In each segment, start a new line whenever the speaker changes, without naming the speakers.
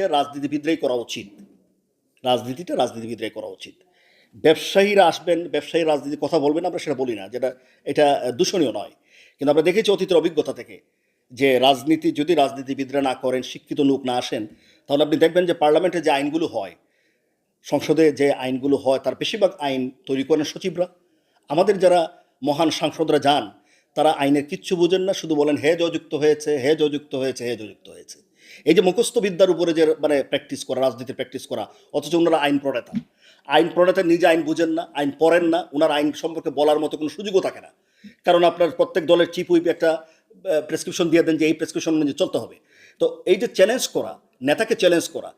রাজনীতিবিদরাই করা উচিত। রাজনীতিটা রাজনীতিবিদরাই করা উচিত। ব্যবসায়ীরা আসবেন, ব্যবসায়ী রাজনীতির কথা বলবেন, আমরা সেটা বলি না, যেটা, এটা দূষণীয় নয়। কিন্তু আমরা দেখেছি অতীতের অভিজ্ঞতা থেকে যে রাজনীতি, যদি রাজনীতিবিদরা না করেন, শিক্ষিত লোক না আসেন, তাহলে আপনি দেখবেন যে পার্লামেন্টে যে আইনগুলো হয়, সংসদে যে আইনগুলো হয়, তার বেশিরভাগ আইন তৈরি করেন সচিবরা। আমাদের যারা মহান সাংসদরা যান, তারা আইনের কিচ্ছু বুঝেন না, শুধু বলেন, হে যুক্ত হয়েছে, হে যুক্ত হয়েছে, হে যুক্ত হয়েছে। এই যে মুখস্থ বিদ্যার উপরে যে মানে প্র্যাকটিস করা, রাজনীতির প্র্যাকটিস করা, অথচ ওনারা আইন প্রণেতা। আইন প্রণেতা নিজে আইন বুঝেন না, আইন পড়েন না ওনার আইন সম্পর্কে বলার মতো কোনো সুযোগও থাকে না। কারণ আপনার প্রত্যেক দলের চিফ হুইপ একটা প্রেসক্রিপশন দিয়ে দেন যে এই প্রেসক্রিপশন অনুযায়ী চলতে হবে। তো এই যে চ্যালেঞ্জ করা, নেতাকে চ্যালেঞ্জ করা,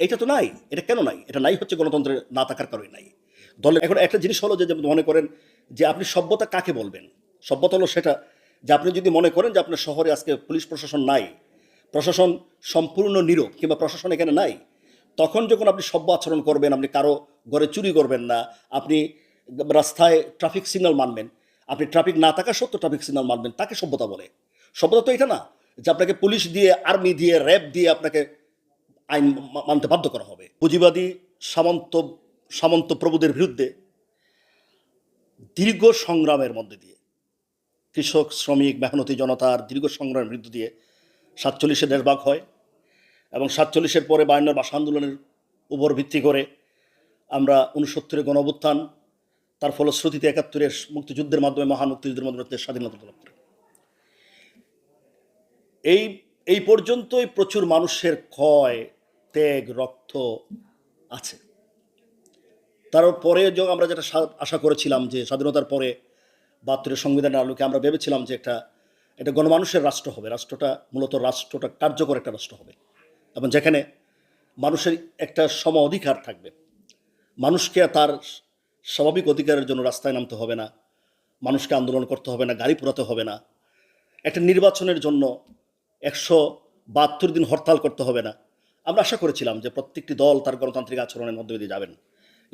এটা তো নাই, এটা কেন নাই? এটা নাই হচ্ছে গণতন্ত্রের না থাকার কারণে নাই। দলের, এখন একটা জিনিস হলো যে মনে করেন যে আপনি সভ্যতা কাকে বলবেন? সভ্যতা হলো সেটা যে আপনি যদি মনে করেন যে আপনার শহরে আজকে পুলিশ প্রশাসন নাই প্রশাসন সম্পূর্ণ নীরব কিংবা প্রশাসন এখানে নাই, তখন যখন আপনি সভ্য আচরণ করবেন, আপনি কারও ঘরে চুরি করবেন না, আপনি রাস্তায় ট্রাফিক সিগন্যাল মানবেন, আপনি ট্রাফিক না থাকা সত্ত্বেও ট্রাফিক সিগন্যাল মানবেন, তাকে সভ্যতা বলে। সভ্যতা তো এটা না যে আপনাকে পুলিশ দিয়ে আর্মি দিয়ে র্যাব দিয়ে আপনাকে আইন মানতে বাধ্য করা হবে। পুঁজিবাদী সামন্ত সামন্ত প্রভুদের বিরুদ্ধে দীর্ঘ সংগ্রামের মধ্যে দিয়ে, কৃষক, শ্রমিক, মেহনতি জনতার দীর্ঘ সংগ্রামের বিরুদ্ধে দিয়ে সাতচল্লিশে দেশভাগ হয় এবং সাতচল্লিশের পরে বায়ান্নর ভাষা আন্দোলনের উপর ভিত্তি করে আমরা উনসত্তরের গণ অভ্যুত্থান তার ফলশ্রুতিতে একাত্তরের মুক্তিযুদ্ধের মাধ্যমে মহান মুক্তিযুদ্ধের মাধ্যমে স্বাধীনতা লাভ করে। এই এই পর্যন্তই প্রচুর মানুষের ক্ষয়, ত্যাগ, রক্ত আছে। তারপরে যখন আমরা যেটা আশা করেছিলাম যে স্বাধীনতার পরে বাহাত্তরের সংবিধানের আলোকে আমরা ভেবেছিলাম যে একটা এটা গণমানুষের রাষ্ট্র হবে। রাষ্ট্রটা মূলত রাষ্ট্রটা কার্যকর একটা রাষ্ট্র হবে। এবং যেখানে মানুষের একটা সম অধিকার থাকবে। মানুষকে তার স্বাভাবিক অধিকারের জন্য রাস্তায় নামতে হবে না। মানুষকে আন্দোলন করতে হবে না, গাড়ি পোড়াতে হবে না। একটা নির্বাচনের জন্য একশো বাহাত্তর দিন হরতাল করতে হবে না। আমরা আশা করেছিলাম যে প্রত্যেকটি দল তার গণতান্ত্রিক আচরণের মধ্যে দিয়ে যাবেন।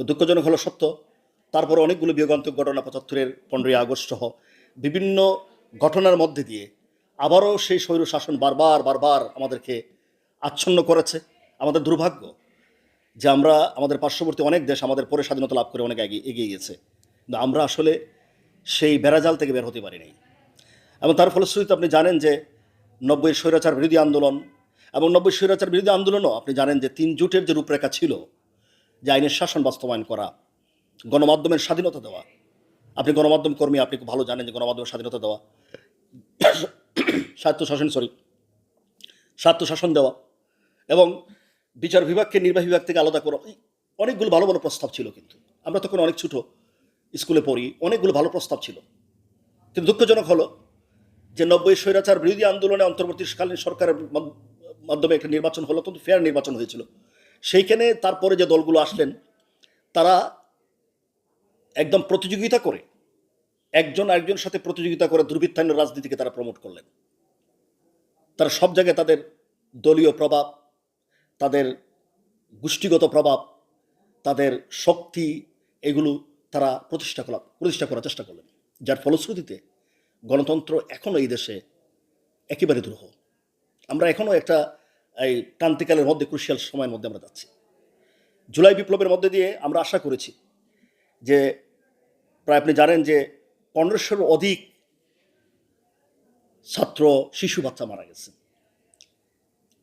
দুঃখজনক হলো সত্য, তারপরে অনেকগুলো বিয়োগান্তক ঘটনা পঁচাত্তরের পনেরোই আগস্ট সহ বিভিন্ন ঘটনার মধ্যে দিয়ে আবারও সেই স্বৈর শাসন বারবার বারবার আমাদেরকে আচ্ছন্ন করেছে। আমাদের দুর্ভাগ্য যে আমরা, আমাদের পার্শ্ববর্তী অনেক দেশ আমাদের পরে স্বাধীনতা লাভ করে অনেক এগিয়ে এগিয়ে গেছে কিন্তু আমরা আসলে সেই বেড়াজাল থেকে বের হতে পারি নাই এবং তার ফলশ্রুতিতে আপনি জানেন যে নব্বই স্বৈরাচার বিরোধী আন্দোলন এবং নব্বই স্বৈরাচার বিরোধী আন্দোলনও আপনি জানেন যে তিন জোটের যে রূপরেখা ছিল, যে আইনের শাসন বাস্তবায়ন করা, গণমাধ্যমের স্বাধীনতা দেওয়া। আপনি গণমাধ্যম কর্মী, আপনি খুব ভালো জানেন যে গণমাধ্যমের স্বাধীনতা দেওয়া। স্বায়ত্তশাসন সরি স্বায়ত্তশাসন দেওয়া এবং বিচার বিভাগকে নির্বাহী বিভাগ থেকে আলাদা করা অনেকগুলো ভালো ভালো প্রস্তাব ছিল কিন্তু। আমরা তখন অনেক ছোটো স্কুলে পড়ি, অনেকগুলো ভালো প্রস্তাব ছিল। কিন্তু দুঃখজনক হলো যে নব্বই স্বৈরাচার বিরোধী আন্দোলনে অন্তর্বর্তীকালীন সরকারের মাধ্যমে একটা নির্বাচন হলো, কিন্তু ফেয়ার নির্বাচন হয়েছিল। সেইখানে তারপরে যে দলগুলো আসলেন, তারা একদম প্রতিযোগিতা করে একজন আরেকজনের সাথে প্রতিযোগিতা করে দুর্বৃত্তায়ন রাজনীতিকে তারা প্রমোট করলেন। তারা সব জায়গায় তাদের দলীয় প্রভাব, তাদের গোষ্ঠীগত প্রভাব, তাদের শক্তি, এগুলো তারা প্রতিষ্ঠা করা প্রতিষ্ঠা করার চেষ্টা করলেন। যার ফলশ্রুতিতে গণতন্ত্র এখনও এই দেশে একেবারে দুরূহ। আমরা এখনও একটা, এই ক্রান্তিকালের মধ্যে, ক্রুশিয়াল সময়ের মধ্যে আমরা যাচ্ছি। জুলাই বিপ্লবের মধ্যে দিয়ে আমরা আশা করেছি যে, প্রায় আপনি জানেন যে পনেরোশোর অধিক ছাত্র শিশু বাচ্চা মারা গেছে।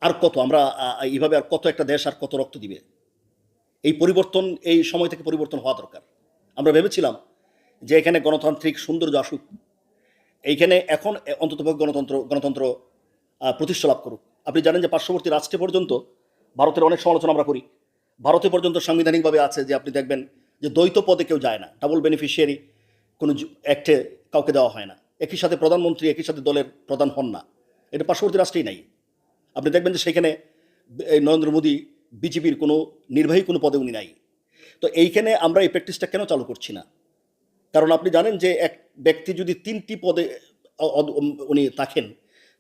আর কত, আমরা এইভাবে আর কত একটা দেশ আর কত রক্ত দিবে? এই পরিবর্তন, এই সময় থেকে পরিবর্তন হওয়া দরকার। আমরা ভেবেছিলাম যে এখানে গণতান্ত্রিক সৌন্দর্য আসুক। এইখানে এখন অন্তত গণতন্ত্র গণতন্ত্র প্রতিষ্ঠা লাভ করুক। আপনি জানেন যে পার্শ্ববর্তী রাষ্ট্রে পর্যন্ত ভারতের অনেক সমালোচনা আমরা করি। ভারতে পর্যন্ত সাংবিধানিকভাবে আছে যে আপনি দেখবেন যে দ্বৈত পদে কেউ যায় না, ডাবল বেনিফিশিয়ারি কোনো অ্যাক্টে কাউকে দেওয়া হয় না। একই সাথে প্রধানমন্ত্রী, একই সাথে দলের প্রধান হন না। এটা পার্শ্ববর্তী রাষ্ট্রেই নাই। আপনি দেখবেন যে সেখানে নরেন্দ্র মোদী বিজেপির কোনো নির্বাহী কোনো পদে উনি নাই। তো এইখানে আমরা এই প্র্যাকটিসটা কেন চালু করছি না? কারণ আপনি জানেন যে এক ব্যক্তি যদি তিনটি পদে উনি থাকেন,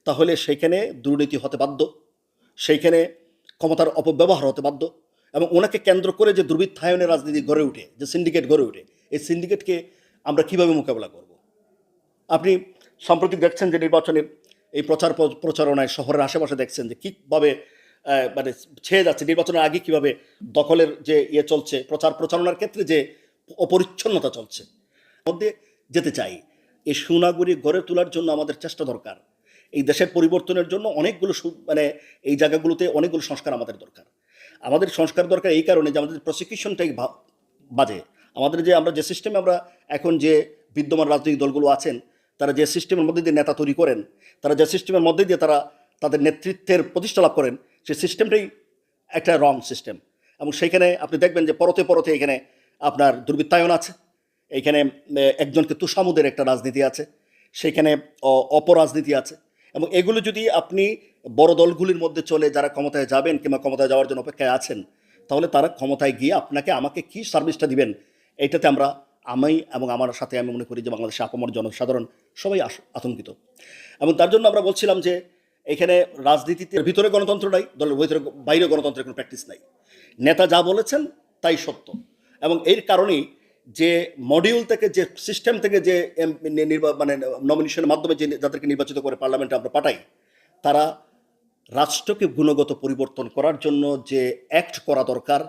তাহলে সেইখানে দুর্নীতি হতে বাধ্য, সেইখানে ক্ষমতার অপব্যবহার হতে বাধ্য এবং ওনাকে কেন্দ্র করে যে দুর্বৃত্তায়নের রাজনীতি গড়ে ওঠে যে সিন্ডিকেট গড়ে ওঠে, এই সিন্ডিকেটকে আমরা কীভাবে মোকাবেলা করব? আপনি সাম্প্রতিক দেখছেন যে নির্বাচনের এই প্রচার প্র- প্রচারণায় শহরের আশেপাশে দেখছেন যে কীভাবে মানে ছেয়ে যাচ্ছে, নির্বাচনের আগে কীভাবে দখলের যে ইয়ে চলছে, প্রচার প্রচারণার ক্ষেত্রে যে অপরিচ্ছন্নতা চলছে মধ্যে যেতে চাই। এই সুনাগরিক গড়ে তোলার জন্য আমাদের চেষ্টা দরকার। এই দেশের পরিবর্তনের জন্য অনেকগুলো মানে এই জায়গাগুলোতে অনেকগুলো সংস্কার আমাদের দরকার। আমাদের সংস্কার দরকার এই কারণে যে আমাদের প্রসিকিউশনটাই বাজে। আমাদের যে, আমরা যে সিস্টেমে আমরা এখন যে বিদ্যমান রাজনৈতিক দলগুলো আছেন, তারা যে সিস্টেমের মধ্যে দিয়ে নেতা তৈরি করেন, তারা যে সিস্টেমের মধ্যে দিয়ে তারা তাদের নেতৃত্বের প্রতিষ্ঠা লাভ করেন, সেই সিস্টেমটাই একটা রং সিস্টেম এবং সেইখানে আপনি দেখবেন যে পরতে পরতে এখানে আপনার দুর্বৃত্তায়ন আছে এইখানে একজনকে তুষামুদের একটা রাজনীতি আছে, সেখানে, অ- অপরাজনীতি আছে। এবং এগুলো যদি আপনি বড় দলগুলির মধ্যে চলে যারা ক্ষমতায় যাবেন কিংবা ক্ষমতায় যাওয়ার জন্য অপেক্ষায় আছেন, তাহলে তারা ক্ষমতায় গিয়ে আপনাকে, আমাকে কি সার্ভিসটা দিবেন এইটাতে আমরা আমি এবং আমার সাথে আমি মনে করি যে বাংলাদেশে আপামর জনসাধারণ সবাই আতঙ্কিত। এবং তার জন্য আমরা বলছিলাম যে এখানে রাজনীতিতে ভিতরে গণতন্ত্র নাই, দলের ভিতরে বাইরে গণতন্ত্রের কোনো প্র্যাকটিস নাই। নেতা যা বলেছেন তাই সত্য। এবং এর কারণেই যে মডিউল থেকে যে সিস্টেম থেকে যে মানে নমিনেশনের মাধ্যমে যে যাদেরকে নির্বাচিত করে পার্লামেন্টে আমরা পাঠাই, তারা রাষ্ট্রকে গুণগত পরিবর্তন করার জন্য যে অ্যাক্ট করা দরকার,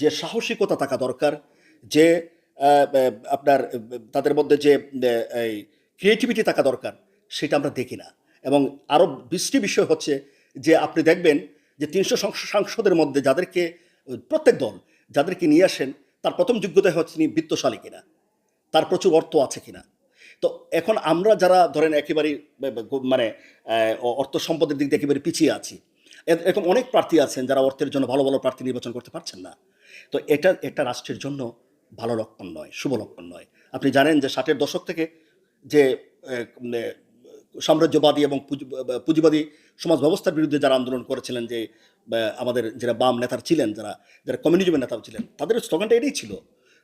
যে সাহসিকতা থাকা দরকার যে আপনার তাদের মধ্যে যে এই ক্রিয়েটিভিটি থাকা দরকার, সেটা আমরা দেখি না। এবং আরও বৃষ্টি বিষয় হচ্ছে যে, আপনি দেখবেন যে, তিনশো সাংসদের মধ্যে যাদেরকে, প্রত্যেক দল যাদেরকে নিয়ে আসেন, তার প্রথম যোগ্যতা হচ্ছে তিনি বিত্তশালী কিনা। তার প্রচুর অর্থ আছে কিনা। তো এখন আমরা যারা ধরেন ব- মানে অর্থ সম্পদের দিক দিয়ে একেবারে পিছিয়ে আছি এরকম অনেক প্রার্থী আছেন যারা অর্থের জন্য ভালো ভালো প্রার্থী নির্বাচন করতে পারছেন না। তো এটা একটা রাষ্ট্রের জন্য ভালো লক্ষণ নয়, শুভ লক্ষণ নয়। আপনি জানেন যে ষাটের দশক থেকে যে সাম্রাজ্যবাদী এবং পুঁজি- পুঁজিবাদী সমাজ ব্যবস্থার বিরুদ্ধে যারা আন্দোলন করেছিলেন, যে আমাদের যারা বাম নেতার ছিলেন, যারা যারা কমিউনিজমের নেতাও ছিলেন, তাদের স্লোগানটা এটাই ছিল।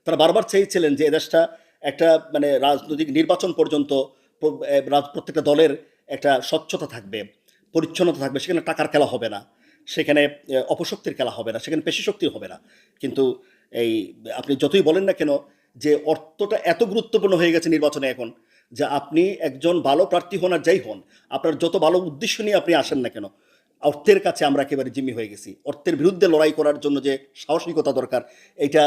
তারা বারবার চেয়েছিলেন যে এদেশটা একটা মানে রাজনৈতিক নির্বাচন পর্যন্ত প্রত্যেকটা দলের একটা স্বচ্ছতা থাকবে, পরিচ্ছন্নতা থাকবে, সেখানে টাকার খেলা হবে না, সেখানে অপশক্তির খেলা হবে না, সেখানে পেশি শক্তিও হবে না। কিন্তু এই, আপনি যতই বলেন না কেন যে অর্থটা এত গুরুত্বপূর্ণ হয়ে গেছে নির্বাচনে এখন, যে আপনি একজন ভালো প্রার্থী হন আর যাই হন, আপনার যত ভালো উদ্দেশ্য নিয়ে আপনি আসেন না কেন, অর্থের কাছে আমরা একেবারে জিম্মি হয়ে গেছি। অর্থের বিরুদ্ধে লড়াই করার জন্য যে সাহসিকতা দরকার, এটা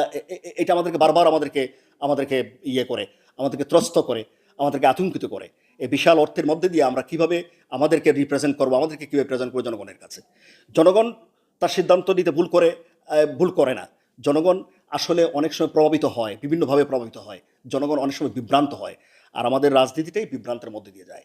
এটা আমাদেরকে বারবার আমাদেরকে আমাদেরকে ইয়ে করে, আমাদেরকে ত্রস্ত করে, আমাদেরকে আতঙ্কিত করে। এই বিশাল অর্থের মধ্যে দিয়ে আমরা কীভাবে আমাদেরকে রিপ্রেজেন্ট করব, আমাদেরকে কীভাবে প্রেজেন্ট করব জনগণের কাছে? জনগণ তার সিদ্ধান্ত নিতে ভুল করে ভুল করে না। জনগণ আসলে অনেক সময় প্রভাবিত হয়, বিভিন্নভাবে প্রভাবিত হয়। জনগণ অনেক সময় বিভ্রান্ত হয়। আর আমাদের রাজনীতিটাই বিভ্রান্তের মধ্যে দিয়ে যায়।